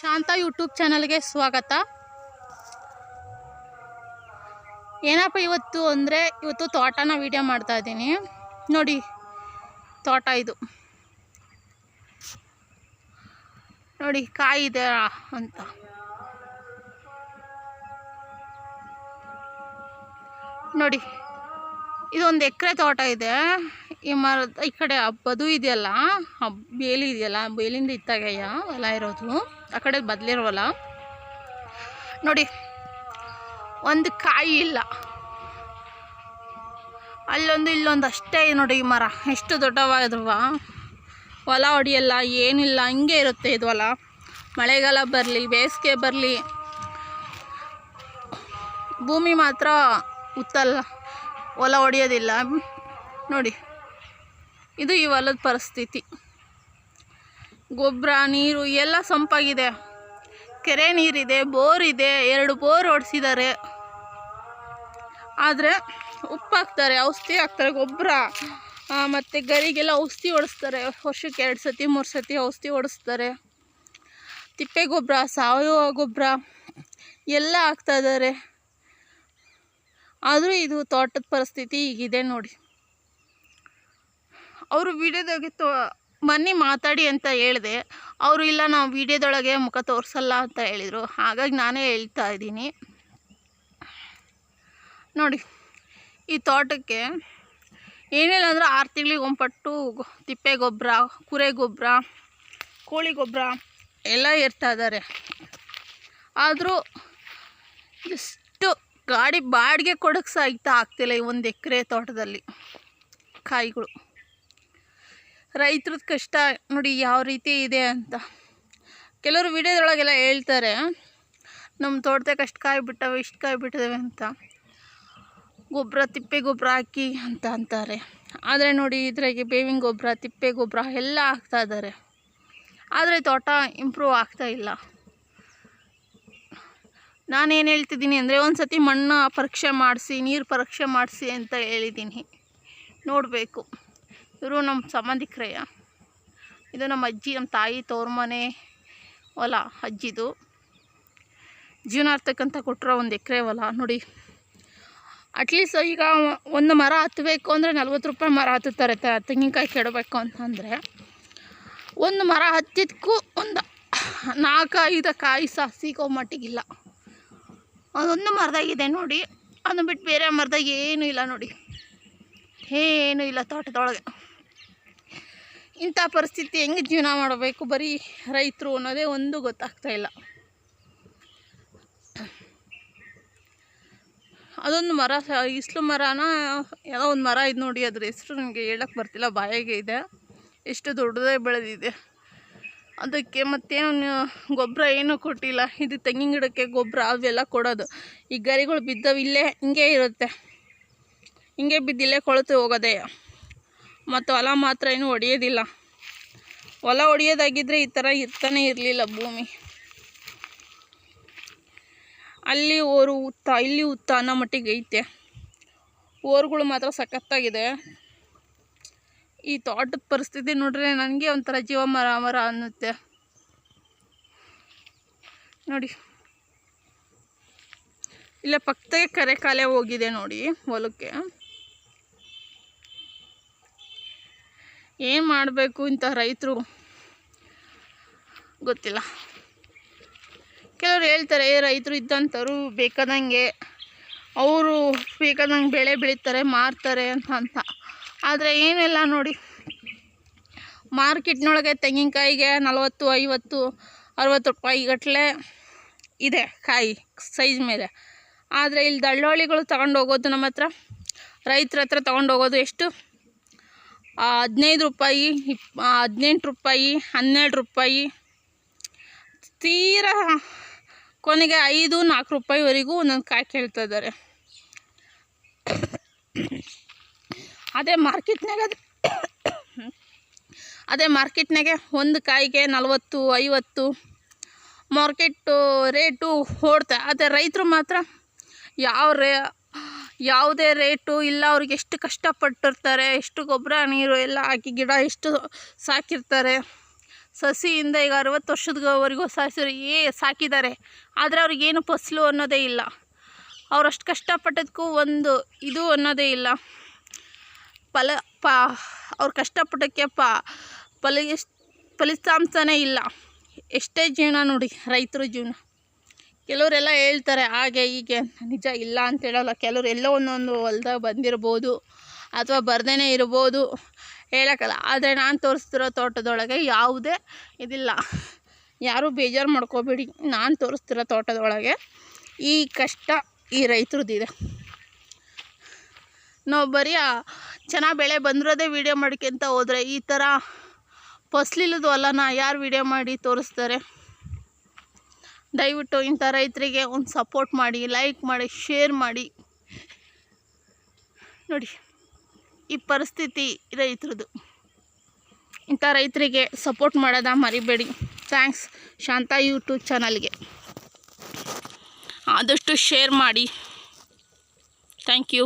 ಶಾಂತ YouTube ಚಾನಲ್ಗೆ ಸ್ವಾಗತ. ಏನಪ್ಪ ಇವತ್ತು ಅಂದರೆ ಇವತ್ತು ತೋಟನ ವೀಡಿಯೋ ಮಾಡ್ತಾ ಇದ್ದೀನಿ. ನೋಡಿ, ತೋಟ ಇದು. ನೋಡಿ, ಕಾಯಿ ಇದೆ ಅಂತ. ನೋಡಿ, ಇದೊಂದು ಎಕರೆ ತೋಟ ಇದೆ. ಈ ಮರದ ಈ ಕಡೆ ಹಬ್ಬದು ಬದು ಇದೆಯಲ್ಲ ಹಬ್ಬ ಬೇಲಿ ಇದೆಯಲ್ಲ ಬೇಲಿಂದ ಇತ್ತಾಗಯ್ಯ ಎಲ್ಲ ಇರೋದು. ಆ ಕಡೆ ಬದಲಿರೋಲ್ಲ ನೋಡಿ, ಒಂದು ಕಾಯಿ ಇಲ್ಲ. ಅಲ್ಲೊಂದು ಇಲ್ಲೊಂದು ಅಷ್ಟೇ ನೋಡಿ ಈ ಮರ. ಎಷ್ಟು ದೊಡ್ಡವಾದ್ರುವ ಹೊಲ ಹೊಡಿಯಲ್ಲ, ಏನಿಲ್ಲ, ಹಂಗೆ ಇರುತ್ತೆ ಇದು ಹೊಲ. ಮಳೆಗಾಲ ಬರಲಿ, ಬೇಸಿಗೆ ಬರಲಿ. ಭೂಮಿ ಮಾತ್ರ ಉತ್ತಲ್ಲ, ಹೊಲ ಹೊಡೆಯೋದಿಲ್ಲ. ನೋಡಿ. ಇದು ಈ ಹೊಲದ ಪರಿಸ್ಥಿತಿ. ಗೊಬ್ಬರ, ನೀರು ಎಲ್ಲ ಸಂಪಾಗಿದೆ. ಕೆರೆ ನೀರಿದೆ, ಬೋರ್ ಇದೆ, ಎರಡು ಬೋರ್ ಹೊಡೆಸಿದ್ದಾರೆ ಆದರೆ ಉಪ್ಪು ಹಾಕ್ತಾರೆ ಔಷಧಿ ಹಾಕ್ತಾರೆ, ಗೊಬ್ಬರ ಮತ್ತು ಗರಿಗೆಲ್ಲ ಔಷಧಿ ಹೊಡಿಸ್ತಾರೆ ವರ್ಷಕ್ಕೆ ಎರಡು ಸತಿ, ಮೂರು ಸತಿ ಔಷಧಿ ಹೊಡೆಸ್ತಾರೆ ತಿಪ್ಪೆ ಗೊಬ್ಬರ, ಸಾವಯವ ಗೊಬ್ಬರ ಎಲ್ಲ ಹಾಕ್ತಾಯಿದ್ದಾರೆ ಆದರೂ ಇದು ತೋಟದ ಪರಿಸ್ಥಿತಿ ಈಗಿದೆ ನೋಡಿ. ಅವರು ವಿಡಿಯೋದಾಗೆ ತೋ ಬನ್ನಿ ಮಾತಾಡಿ ಅಂತ ಹೇಳಿದೆ. ಅವರು, ಇಲ್ಲ, ನಾವು ವೀಡಿಯೋದೊಳಗೆ ಮುಖ ತೋರಿಸಲ್ಲ ಅಂತ ಹೇಳಿದರು. ಹಾಗಾಗಿ ನಾನೇ ಹೇಳ್ತಾ ಇದ್ದೀನಿ. ನೋಡಿ, ಈ ತೋಟಕ್ಕೆ ಏನಿಲ್ಲ ಅಂದ್ರೆ ಆರು ತಿಂಗಳಿಗೆ ಒಂಪಟ್ಟು ತಿಪ್ಪೆ ಗೊಬ್ಬರ ಕುರೆ ಗೊಬ್ಬರ ಕೋಳಿ ಗೊಬ್ಬರ ಎಲ್ಲ ಇರ್ತಾ ಇದ್ದಾರೆ. ಆದರೂ ಎಷ್ಟು ಗಾಡಿ ಬಾಡಿಗೆ ಕೊಡೋಕ್ಕೆ ಸಾಯ್ತಾ ಆಗ್ತಿಲ್ಲ ಈ ಒಂದು ಎಕರೆ ತೋಟದಲ್ಲಿ ಕಾಯಿಗಳು. ರೈತರದ್ದು ಕಷ್ಟ ನೋಡಿ ಯಾವ ರೀತಿ ಇದೆ ಅಂತ. ಕೆಲವರು ವಿಡಿಯೋದೊಳಗೆಲ್ಲ ಹೇಳ್ತಾರೆ ನಮ್ಮ ತೋಟದಾಗ ಅಷ್ಟು ಕಾಯಿ ಬಿಟ್ಟವೆ, ಇಷ್ಟು ಕಾಯಿ ಬಿಟ್ಟಿದ್ದಾವೆ ಅಂತ. ಗೊಬ್ಬರ ತಿಪ್ಪೆ ಗೊಬ್ಬರ ಹಾಕಿ ಅಂತ ಅಂತಾರೆ. ಆದರೆ ನೋಡಿ ಇದ್ರಾಗೆ ಬೇವಿನ ಗೊಬ್ಬರ ತಿಪ್ಪೆ ಗೊಬ್ಬರ ಎಲ್ಲ ಹಾಕ್ತಾ ಇದ್ದಾರೆ. ಆದರೆ ತೋಟ ಇಂಪ್ರೂವ್ ಆಗ್ತಾ ಇಲ್ಲ. ನಾನೇನು ಹೇಳ್ತಿದ್ದೀನಿ ಅಂದರೆ ಒಂದು ಸತಿ ಮಣ್ಣು ಪರೀಕ್ಷೆ ಮಾಡಿಸಿ, ನೀರು ಪರೀಕ್ಷೆ ಮಾಡಿಸಿ ಅಂತ ಹೇಳಿದ್ದೀನಿ. ನೋಡಬೇಕು. ಇವರು ನಮ್ಮ ಸಂಬಂಧಿಕರಯ್ಯ ಇದು ನಮ್ಮ ಅಜ್ಜಿ, ನಮ್ಮ ತಾಯಿ ತವ್ರ ಮನೆ ಹೊಲ, ಅಜ್ಜಿದು. ಜೀವನಾರ್ಥಕ್ಕಂತ ಕೊಟ್ಟಿರೋ ಒಂದು ಎಕರೆ ಹೊಲ, ನೋಡಿ. ಅಟ್ಲೀಸ್ಟ್ ಈಗ ಒಂದು ಮರ ಹತ್ತಬೇಕು ಅಂದರೆ ನಲ್ವತ್ತು ರೂಪಾಯಿ ಮರ ಹತ್ತುತ್ತಾರೆ ತೆಂಗಿನಕಾಯಿ ಕೆಡಬೇಕು ಅಂತಂದರೆ. ಒಂದು ಮರ ಹತ್ತಿದ್ದಕ್ಕೂ ಒಂದು ನಾಲ್ಕೈದು ಕಾಯಿ ಸಹ ಸಿಗೋ ಮಟ್ಟಿಗಿಲ್ಲ. ಅದೊಂದು ಮರದಾಗಿದೆ, ನೋಡಿ. ಅದನ್ನು ಬಿಟ್ಟು ಬೇರೆ ಮರದಾಗ ಏನೂ ಇಲ್ಲ, ನೋಡಿ. ಏನೂ ಇಲ್ಲ ತೋಟದೊಳಗೆ. ಇಂಥ ಪರಿಸ್ಥಿತಿ ಹೆಂಗೆ ಜೀವನ ಮಾಡಬೇಕು ಬರೀ ರೈತರು ಅನ್ನೋದೇ ಒಂದು ಗೊತ್ತಾಗ್ತಾ ಇಲ್ಲ. ಅದೊಂದು ಮರ, ಇಸ್ಲು ಮರನ ಯಾವುದೋ ಒಂದು ಮರ ಇದು ನೋಡಿ ಅದ್ರ ಹೆಸರು ನನಗೆ ಹೇಳಕ್ಕೆ ಬರ್ತಿಲ್ಲ, ಬಾಯಿಗೆ ಇದೆ. ಎಷ್ಟು ದೊಡ್ಡದೇ ಬೆಳೆದಿದೆ. ಅದಕ್ಕೆ ಮತ್ತೇನು ಗೊಬ್ಬರ ಏನೂ ಕೊಟ್ಟಿಲ್ಲ. ಇದು ತೆಂಗಿನ ಗಿಡಕ್ಕೆ ಗೊಬ್ಬರ, ಅವೆಲ್ಲ ಕೊಡೋದು. ಈ ಗರಿಗಳು ಬಿದ್ದವು, ಇಲ್ಲೇ ಹಿಂಗೆ ಇರುತ್ತೆ. ಹಿಂಗೆ ಬಿದ್ದಿಲ್ಲೇ ಕೊಳೆತು ಹೋಗೋದೇ. ಮತ್ತು ಹೊಲ ಮಾತ್ರ ಏನು ಹೊಡೆಯೋದಿಲ್ಲ ಹೊಲ ಹೊಡೆಯೋದಾಗಿದ್ದರೆ ಈ ಥರ ಇರ್ತಾನೆ ಇರಲಿಲ್ಲ ಭೂಮಿ. ಅಲ್ಲಿ ಓರು ಉತ್ತ, ಇಲ್ಲಿ ಉತ್ತ ಅನ್ನೋ ಮಟ್ಟಿಗೆ ಐತೆ. ಓರ್ಗಳು ಮಾತ್ರ ಸಖತ್ತಾಗಿದೆ. ಈ ತೋಟದ ಪರಿಸ್ಥಿತಿ ನೋಡ್ರೆ ನನಗೆ ಒಂಥರ ಜೀವ ಮರ ಮರ ಅನ್ನುತ್ತೆ. ನೋಡಿ. ಇಲ್ಲ ಪಕ್ಕದಾಗೆ ಕರೆ ಕಾಲೇ ಹೋಗಿದೆ ನೋಡಿ ಹೊಲಕ್ಕೆ. ಏನು ಮಾಡಬೇಕು ಇಂಥ ರೈತರು? ಗೊತ್ತಿಲ್ಲ. ಕೆಲವರು ಹೇಳ್ತಾರೆ "ಏ, ರೈತರು ಇದ್ದಂಥವ್ರು ಬೇಕಾದಂಗೆ ಅವರು ಬೇಕಾದಂಗೆ ಬೆಳೆ ಬೆಳೀತಾರೆ ಮಾರ್ತಾರೆ ಅಂತ ಅಂತ. ಆದರೆ ಏನೆಲ್ಲ ನೋಡಿ ಮಾರ್ಕೆಟ್ನೊಳಗೆ ತೆಂಗಿನಕಾಯಿಗೆ ನಲವತ್ತು ಐವತ್ತು ಅರವತ್ತು ರೂಪಾಯಿ ಗಟ್ಟಲೆ ಇದೆ ಕಾಯಿ ಸೈಜ್ ಮೇಲೆ. ಆದರೆ ಇಲ್ಲಿ ದಳ್ಳೋಳಿಗಳು ತಗೊಂಡು ಹೋಗೋದು ನಮ್ಮ ಹತ್ರ ರೈತರ ಹತ್ರ ತೊಗೊಂಡು ಹೋಗೋದು ಎಷ್ಟು? ಹದಿನೈದು ರೂಪಾಯಿ, ಇಪ್ ಹದಿನೆಂಟು ರೂಪಾಯಿ, ಹನ್ನೆರಡು ರೂಪಾಯಿ. ತೀರಾ ಕೊನೆಗೆ ಐದು, ನಾಲ್ಕು ರೂಪಾಯಿವರೆಗೂ ಒಂದೊಂದು ಕಾಯಿ ಕೇಳ್ತಾ ಇದ್ದಾರೆ. ಅದೇ ಮಾರ್ಕೆಟ್ನಾಗ ಅದು ಅದೇ ಮಾರ್ಕೆಟ್ನಾಗೆ ಒಂದು ಕಾಯಿಗೆ ನಲವತ್ತು, ಐವತ್ತು. ಮಾರ್ಕೆಟ್ಟು ರೇಟು ಓಡ್ತಾ ಅದೇ ರೈತರು ಮಾತ್ರ ಯಾವ ರೇ ಯಾವುದೇ ರೇಟು ಇಲ್ಲ, ಅವ್ರಿಗೆ ಎಷ್ಟು ಕಷ್ಟಪಟ್ಟಿರ್ತಾರೆ, ಎಷ್ಟು ಗೊಬ್ಬರ, ನೀರು ಎಲ್ಲ ಹಾಕಿ ಗಿಡ ಎಷ್ಟು ಸಾಕಿರ್ತಾರೆ. ಸಸಿಯಿಂದ ಈಗ ಅರವತ್ತು ವರ್ಷದವರೆಗೂ ಸಾಯಿಸಿದ್ರು ಏ ಸಾಕಿದ್ದಾರೆ, ಆದರೆ ಅವ್ರಿಗೇನು ಫಸಲು ಅನ್ನೋದೇ ಇಲ್ಲ. ಅವರಷ್ಟು ಕಷ್ಟಪಟ್ಟದಕ್ಕೂ ಒಂದು ಇದು ಅನ್ನೋದೇ ಇಲ್ಲ. ಫಲ, ಪ, ಅವ್ರು ಕಷ್ಟಪಟ್ಟಕ್ಕೆ ಪ ಫಲ ಫಲಿತಾಂಶನೇ ಇಲ್ಲ. ಎಷ್ಟೇ ಜೀವನ ನೋಡಿ, ರೈತರ ಜೀವನ. ಕೆಲವರೆಲ್ಲ ಹೇಳ್ತಾರೆ, ಹಾಗೆ, ಹೀಗೆ. ನಿಜ ಇಲ್ಲ ಅಂತ ಹೇಳೋಲ್ಲ. ಕೆಲವ್ರು ಎಲ್ಲೋ ಒಂದೊಂದು ಹೊಲ್ದಾಗ ಬಂದಿರ್ಬೋದು ಅಥವಾ ಬರ್ದೇ ಇರ್ಬೋದು ಹೇಳೋಕ್ಕಲ್ಲ. ಆದರೆ ನಾನು ತೋರಿಸ್ತಿರೋ ತೋಟದೊಳಗೆ ಯಾವುದೇ ಇದಿಲ್ಲ. ಯಾರೂ ಬೇಜಾರು ಮಾಡ್ಕೋಬೇಡಿ. ನಾನು ತೋರಿಸ್ತಿರೋ ತೋಟದೊಳಗೆ ಈ ಕಷ್ಟ ಈ ರೈತರದ್ದಿದೆ ನಾವು ಬರೀ ಚೆನ್ನಾಗಿ ಬೆಳೆ ಬಂದಿರೋದೇ ವೀಡಿಯೋ ಮಾಡ್ಕೊಂತ ಹೋದರೆ ಈ ಥರ ಫಸ್ಲಿಲ್ಲದ ಹೊಲನ ಯಾರು ವೀಡಿಯೋ ಮಾಡಿ ತೋರಿಸ್ತಾರೆ? ದಯವಿಟ್ಟು ಇಂಥ ರೈತರಿಗೆ ಒಂದು ಸಪೋರ್ಟ್ ಮಾಡಿ ಲೈಕ್ ಮಾಡಿ ಶೇರ್ ಮಾಡಿ. ನೋಡಿ, ಈ ಪರಿಸ್ಥಿತಿ ರೈತರದು. ಇಂಥ ರೈತರಿಗೆ ಸಪೋರ್ಟ್ ಮಾಡೋದ ಮರಿಬೇಡಿ. ಥ್ಯಾಂಕ್ಸ್ ಶಾಂತ ಯೂಟ್ಯೂಬ್ ಚಾನಲ್ಗೆ ಆದಷ್ಟು ಶೇರ್ ಮಾಡಿ. Thank you